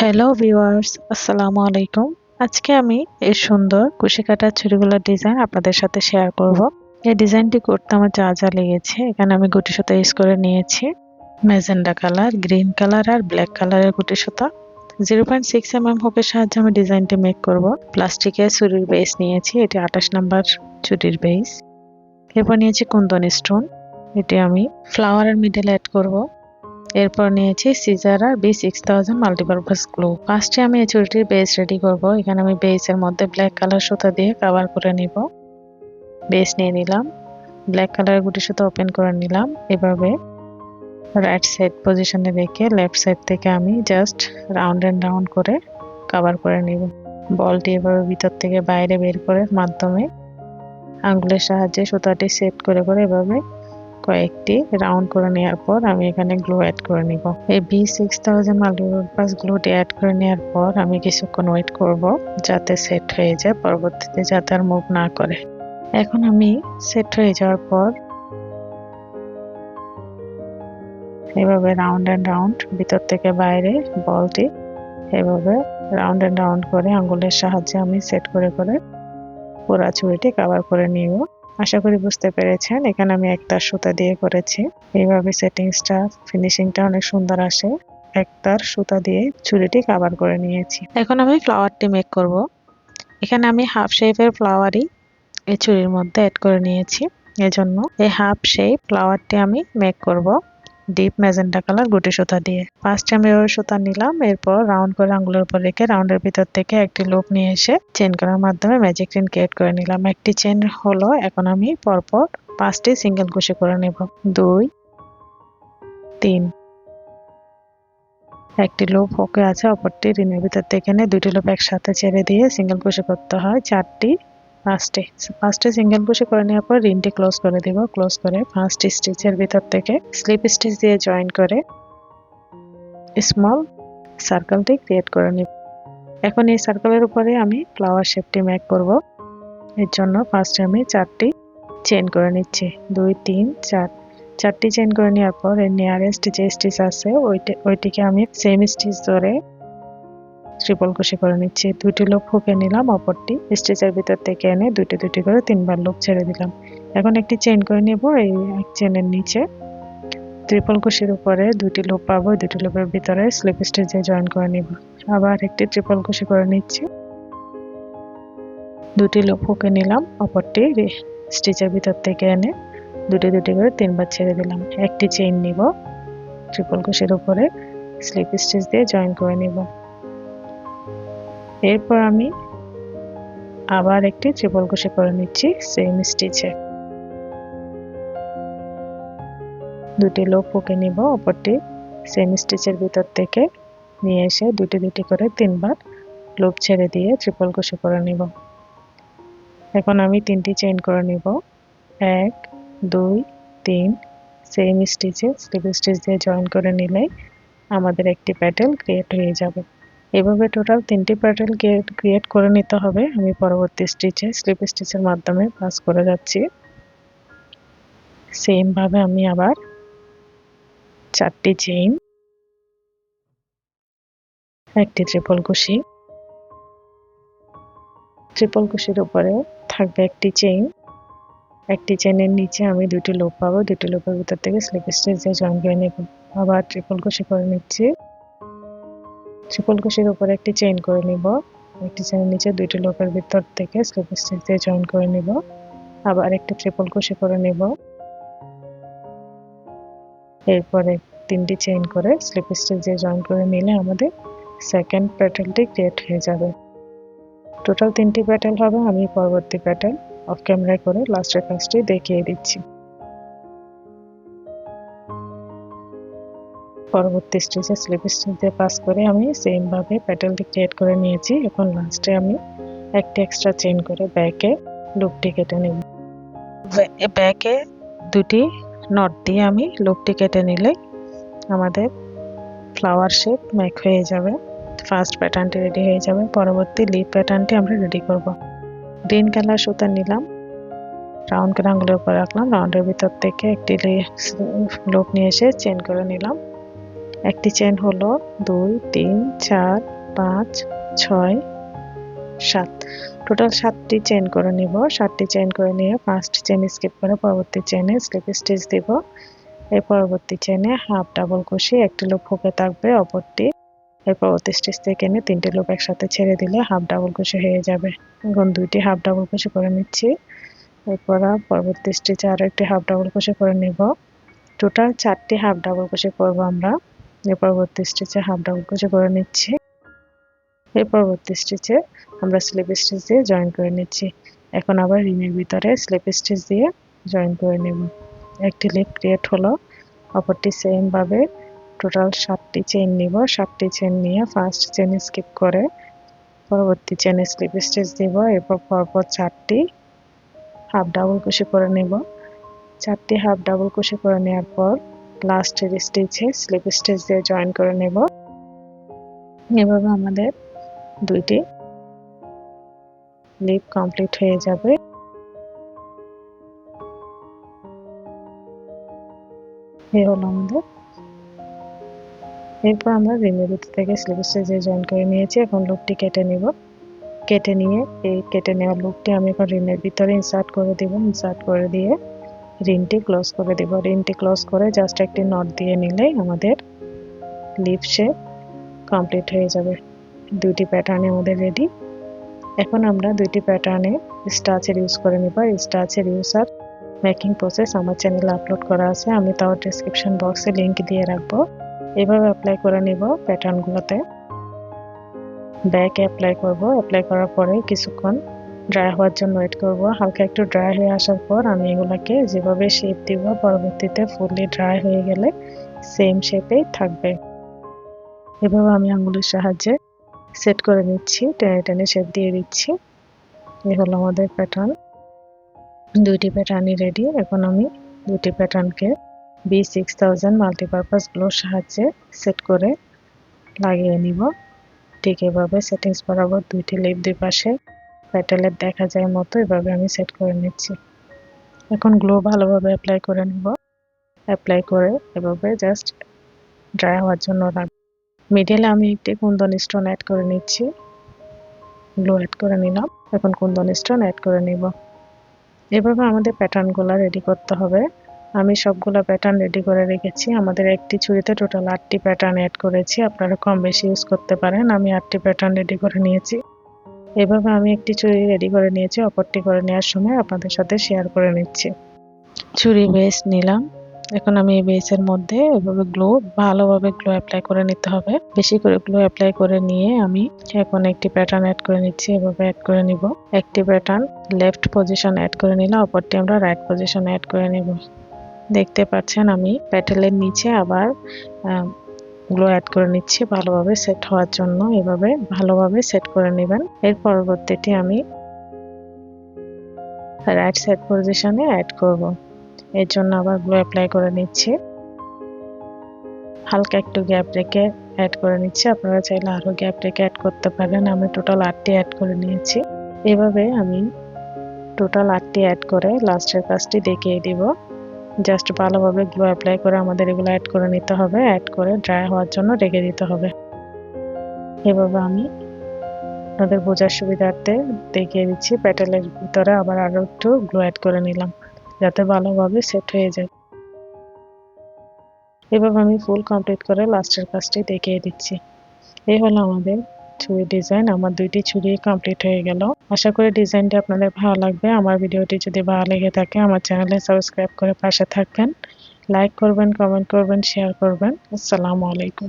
Hello viewers আসসালামু আলাইকুম আজকে আমি এই সুন্দর কুশি কাটার ছুরিগুলোর ডিজাইন আপনাদের সাথে শেয়ার করব। এই ডিজাইনটি করতে আমার যা যা লেগেছে, এখানে আমি গুটি সুতা ইউজ করে নিয়েছি। ম্যাজেন্ডা কালার গ্রিন কালার আর ব্ল্যাক কালারের গুটি সুতা। Zero point six M M হোকের সাহায্যে আমি ডিজাইনটি মেক করব। প্লাস্টিকের ছুরির বেস নিয়েছি, এটি আঠাশ নাম্বার ছুরির বেস এরপর নিয়েছি কুন্দন স্টোন এটি আমি ফ্লাওয়ারের মিডল অ্যাড করব। এরপর নিয়েছি সিজার আর B six thousand multipurpose glue ফার্স্টে আমি এই চুড়িটির বেস রেডি করব। এখানে আমি বেসের মধ্যে ব্ল্যাক কালার সুতা দিয়ে কাভার করে নিব। বেস নিয়ে নিলাম। ব্ল্যাক কালারের গুটি সুতা ওপেন করে নিলাম। এভাবে রাইট সাইড পজিশনে রেখে লেফট সাইড থেকে আমি জাস্ট রাউন্ড অ্যান্ড রাউন্ড করে কাভার করে নিব। বলটি এভাবে ভিতর থেকে বাইরে বের করে মাধ্যমে আঙ্গুলের সাহায্যে সুতাটি সেট করে করে এভাবে কয়েকটি রাউন্ড করে নেওয়ার পর আমি এখানে গ্লো অ্যাড করে নিব। এই বি সিক্স থাউজেন্ড মাল্টিপারপাস গ্লোটি অ্যাড করে নেওয়ার পর আমি কিছুক্ষণ ওয়েট করব যাতে সেট হয়ে যায়, পরবর্তীতে যাতে আর মুভ না করে। এখন আমি সেট হয়ে যাওয়ার পর এভাবে রাউন্ড অ্যান্ড রাউন্ড ভিতর থেকে বাইরে বলটি এভাবে রাউন্ড অ্যান্ড রাউন্ড করে আঙ্গুলের সাহায্যে আমি সেট করে করে পুরা চুড়িটি কাভার করে নিব। আশা করি বুঝতে পেরেছেন। এখানে আমি একটা সুতা দিয়ে করেছি। এইভাবে সেটিংসটা, ফিনিশিংটা অনেক সুন্দর আসে। একতার সুতা দিয়ে চুড়িটি কাভার করে নিয়েছি। এখন আমি ফ্লাওয়ারটি মেক করব। এখানে আমি হাফ শেপের ফ্লাওয়ারই এই চুড়ির মধ্যে অ্যাড করে নিয়েছি। এজন্য এই হাফ শেপ ফ্লাওয়ারটি আমি মেক করব। ডিপ ম্যাজেন্টা কালার গুটি সুতা দিয়ে। ফার্স্ট আমি ওই সুতা নিলাম, এরপর রাউন্ড করে আঙ্গুলের উপর রেখে রাউন্ডের ভিতর থেকে একটি লোক নিয়ে এসে চেন করার মাধ্যমে ম্যাজিক রিন ক্রিয়েট করে নিলাম। একটি চেন হলো, এখন আমি পরপর পাঁচটি সিঙ্গেল কুশি করে নেব। দুই, তিন। একটি লোপ ওকে আছে অপরটি রিনের ভিতর থেকে এনে দুইটি লোপ একসাথে ছেড়ে দিয়ে সিঙ্গেল কুশি করতে হয়। চারটি পাঁচটি ফার্স্টে সিঙ্গেল কুশি করে নেওয়ার পর রিনটি ক্লোজ করে দিব ক্লোজ করে পাঁচটি স্টিচের ভিতর থেকে স্লিপ স্টিচ দিয়ে জয়েন করে স্মল সার্কেলটি ক্রিয়েট করে নিব। এখন এই সার্কেলের উপরে আমি ফ্লাওয়ার শেপটি ম্যাক করব। এর জন্য ফার্স্টে আমি চারটি চেন করে নিচ্ছি। দুই, তিন, চার। চারটি চেন করে নেওয়ার পর এর নিয়ারেস্ট যে স্টিচ আছে, ওইটি, ওইটিকে আমি সেম স্টিচ ধরে ট্রিপল কুশি করে নিচ্ছি। দুইটি লোক ফুকে নিলাম, অপরটি স্টিচের ভিতর থেকে এনে দুইটি দুইটি করে তিনবার লোক ছেড়ে দিলাম। এখন একটি চেন করে নেব, এই এক চেনের নিচে। ট্রিপল কুশির উপরে দুটি লোপ পাবো দুটি লোপের ভিতরে স্লিপ স্টিচ জয়েন করে নিব। আবার একটি ট্রিপল কুশি করে নিচ্ছি। দুটি লোপ ফুকে নিলাম, অপরটি স্টিচের ভিতর থেকে এনে দুটি দুটি করে তিনবার ছেড়ে দিলাম। একটি চেইন নিব ট্রিপল কুশির উপরে স্লিপ স্টিচ দিয়ে জয়েন করে নিব। এরপর আমি আবার একটি ত্রিপল কুশি করে নিচ্ছি সেম স্টিচে দুটি লোক পুকে নিব অপরটি সেম স্টিচের ভিতর থেকে নিয়ে এসে দুটি দুটি করে তিনবার লোপ ছেড়ে দিয়ে ত্রিপল কুশি করে নিব। এখন আমি তিনটি চেইন করে নিব। এক, দুই, তিন সেম স্টিচে স্লিপ স্টিচ দিয়ে জয়েন করে নিলে আমাদের একটি প্যাটেল ক্রিয়েট হয়ে যাবে। এভাবে টোটাল তিনটি প্যাটেল ক্রিয়েট করে নিতে হবে। আমি পরবর্তী স্টিচে স্লিপ স্টিচের মাধ্যমে পাস করে যাচ্ছি। সেমভাবে আমি আবার চারটি চেইন একটি ট্রিপল কুশি ট্রিপল কুশির উপরে থাকবে একটি চেইন একটি চেনের নিচে আমি দুটি লোপ পাবো। দুটি লোপের ভিতর থেকে স্লিপ স্টিচ দিয়ে জয়েন করে নেব। আবার ট্রিপল কুশি করে নিচ্ছি। ট্রিপল কুশির উপরে একটি চেইন করে নিব। একটি চেনের নিচে দুইটি লোকের ভিতর থেকে স্লিপ স্টিচ দিয়ে জয়েন করে নিব। আবার একটি ট্রিপল কুশি করে নিব। এরপরে তিনটি চেইন করে স্লিপ স্টিচ দিয়ে জয়েন করে নিলে আমাদের সেকেন্ড প্যাটেলটি ক্রিয়েট হয়ে যাবে। টোটাল তিনটি প্যাটেল হবে, আমি পরবর্তী প্যাটেল অফ ক্যামেরায় করে লাস্টের কাজটি দেখিয়ে দিচ্ছি। পরবর্তী স্টেজে স্লিপ স্টিচ দিয়ে পাস করে আমি সেমভাবে প্যাটেলটি ক্রিয়েট করে নিয়েছি। এখন লাস্টে আমি একটি এক্সট্রা চেইন করে ব্যাকে লুপটি কেটে নিব। ব্যাকে দুটি নট দিয়ে আমি লুপটি কেটে নিলে আমাদের ফ্লাওয়ার শেপ ম্যাক হয়ে যাবে। ফার্স্ট প্যাটার্নটি রেডি হয়ে যাবে। পরবর্তী লিপ প্যাটার্নটি আমরা রেডি করব। গ্রিন কালার সুতা নিলাম। রাউন্ড করে আঙুলের উপর রাখলাম। রাউন্ডের ভিতর থেকে একটি লুপ নিয়ে এসে চেন করে নিলাম। একটি চেন হলো দুই, তিন, চার, পাঁচ, ছয়, সাত। টোটাল সাতটি চেন করে নিব। সাতটি চেন করে নিয়ে ফার্স্ট চেন স্কিপ করে পরবর্তী চেনে স্লিপ স্টিচ দিব। এই পরবর্তী চেনে হাফ ডাবল কুশি একটি লুপ হুকে থাকবে অপরটি। এর পরবর্তী স্টিচ থেকে এনে তিনটি লুপ একসাথে ছেড়ে দিলে হাফ ডাবল কুশি হয়ে যাবে। এখন দুইটি হাফ ডাবল কুশি করে নিচ্ছি। এরপর পরবর্তী স্টিচে আরও একটি হাফ ডাবল কুশি করে নিব। টোটাল চারটি হাফ ডাবল কুশি করব আমরা। এর পরবর্তী স্টিচে হাফ ডাবল কুশি করে নিচ্ছি। এর পরবর্তী স্টিচে আমরা স্লিপ স্টিচ দিয়ে জয়েন করে নিচ্ছি। এখন আবার রিংয়ের ভিতরে স্লিপ স্টিচ দিয়ে জয়েন করে নেব। একটি লিপ ক্রিয়েট হলো, অপরটি সেম ভাবে টোটাল সাতটি চেন নিব। সাতটি চেন নিয়ে ফার্স্ট চেন স্কিপ করে পরবর্তী চেনে স্লিপ স্টিচ দিব। এরপর পরপর চারটি হাফ ডাবল কুশি করে নেব। চারটি হাফ ডাবল কুশি করে নেওয়ার পর লাস্টের স্টিচে স্লিপ স্টিচ দিয়ে জয়েন করে নেব। এভাবে আমাদের দুইটি লিপ কমপ্লিট হয়ে যাবে। এই হলো আমাদের। এরপর আমরা রিমের ভিতর থেকে স্লিপ স্টেজে জয়েন করে নিয়েছি। এখন লুকটি কেটে নিব। কেটে নিয়ে এই কেটে নেওয়া লুকটি আমি এখন রিমের ভিতরে ইনসার্ট করে দিব। ইনসার্ট করে দিয়ে রিনটি ক্লোজ করে দিব। রিনটি ক্লোজ করে জাস্ট একটি নট দিয়ে নিলেই আমাদের লিপ শেপ কমপ্লিট হয়ে যাবে। দুইটি প্যাটার্নে আমাদের রেডি এখন আমরা দুইটি প্যাটার্নে স্টাচের ইউজ করে নিব। স্টাচের ইউজ আর মেকিং প্রসেস আমার চ্যানেলে আপলোড করা আছে। আমি তাও ডিসক্রিপশন বক্সে লিঙ্ক দিয়ে রাখব। এভাবে অ্যাপ্লাই করে নিব প্যাটার্নগুলোতে ব্যাক অ্যাপ্লাই করব। অ্যাপ্লাই করার পরে কিছুক্ষণ ড্রাই হওয়ার জন্য ওয়েট করব। হালকা একটু ড্রাই হয়ে আসার পর আমি এগুলাকে যেভাবে শেপ দিব, পরবর্তীতে ফুললি ড্রাই হয়ে গেলে সেম শেপেই থাকবে। এভাবে আমি আঙুলের সাহায্যে সেট করে নিচ্ছি, টেনে টেনে শেপ দিয়ে দিচ্ছি। এ হলো আমাদের প্যাটার্ন দুইটি প্যাটার্নই রেডি এখন আমি দুটি প্যাটার্নকে বি সিক্স থাউজেন্ড মাল্টিপারপাস গ্লোর সাহায্যে সেট করে লাগিয়ে নিব। ঠিক এভাবে সেটিংস বরাবর দুইটি লিপ দুই পাশে প্যাটেলের দেখা যায় মতো এভাবে আমি সেট করে নিচ্ছি। এখন গ্লো ভালোভাবে অ্যাপ্লাই করে নিব। অ্যাপ্লাই করে এভাবে জাস্ট ড্রাই হওয়ার জন্য রাখব মিডিয়ালে আমি একটি কুন্দন স্টোন অ্যাড করে নিচ্ছি। গ্লো অ্যাড করে নিলাম। এখন কুন্দন স্টোন অ্যাড করে নিব। এভাবে আমাদের প্যাটার্নগুলো রেডি করতে হবে। আমি সবগুলো প্যাটার্ন রেডি করে রেখেছি। আমাদের একটি ছুরিতে টোটাল আটটি প্যাটার্ন অ্যাড করেছি। আপনারা কম বেশি ইউজ করতে পারেন। আমি আটটি প্যাটার্ন রেডি করে নিয়েছি। এভাবে আমি একটি চুড়ি রেডি করে নিয়েছি, অপরটি করে নেওয়ার সময় আপনাদের সাথে শেয়ার করে নিচ্ছি। চুড়ি বেস নিলাম। এখন আমি এই বেসের মধ্যে এভাবে গ্লো ভালোভাবে গ্লো অ্যাপ্লাই করে নিতে হবে। বেশি করে গ্লো অ্যাপ্লাই করে নিয়ে আমি এখন একটি প্যাটার্ন অ্যাড করে নিচ্ছি, এভাবে অ্যাড করে নিব। একটি প্যাটার্ন লেফট পজিশন অ্যাড করে নিলাম, অপরটি আমরা রাইট পজিশন অ্যাড করে নিব। দেখতে পাচ্ছেন আমি প্যাটেলের নিচে আবার গ্লো অ্যাড করে নিচ্ছি ভালোভাবে সেট হওয়ার জন্য। এভাবে ভালোভাবে সেট করে নেবেন। এর পরবর্তীটি আমি রাইট সাইড পজিশনে অ্যাড করব। এর জন্য আবার গ্লো অ্যাপ্লাই করে নিচ্ছি। হালকা একটু গ্যাপ রেখে অ্যাড করে নিচ্ছি। আপনারা চাইলে আরও গ্যাপ রেখে অ্যাড করতে পারেন। আমি টোটাল আটটি অ্যাড করে নিয়েছি। এভাবে আমি টোটাল আটটি অ্যাড করে লাস্টের কাজটি দেখিয়ে দিব। জাস্ট ভালোভাবে গ্লো অ্যাপ্লাই করে আমাদের এগুলো অ্যাড করে নিতে হবে। অ্যাড করে ড্রাই হওয়ার জন্য রেখে দিতে হবে। এভাবে আমি আপনাদের বোঝার সুবিধার্থে দেখিয়ে দিচ্ছি। প্যাটেলের ভিতরে আবার আরও একটু গ্লো অ্যাড করে নিলাম, যাতে ভালোভাবে সেট হয়ে যায়। এভাবে আমি ফুল কমপ্লিট করে লাস্টের কাজটি দেখিয়ে দিচ্ছি। এই হলো আমাদের ছুরি ডিজাইন আমার দুইটি ছুরি কমপ্লিট হয়ে গেল। আশা করি ডিজাইনটি আপনাদের ভালো লাগবে। আমার ভিডিওটি যদি ভালো লেগে থাকে, আমার চ্যানেলে সাবস্ক্রাইব করে পাশে থাকবেন। লাইক করবেন কমেন্ট করবেন শেয়ার করবেন। আসসালামু আলাইকুম।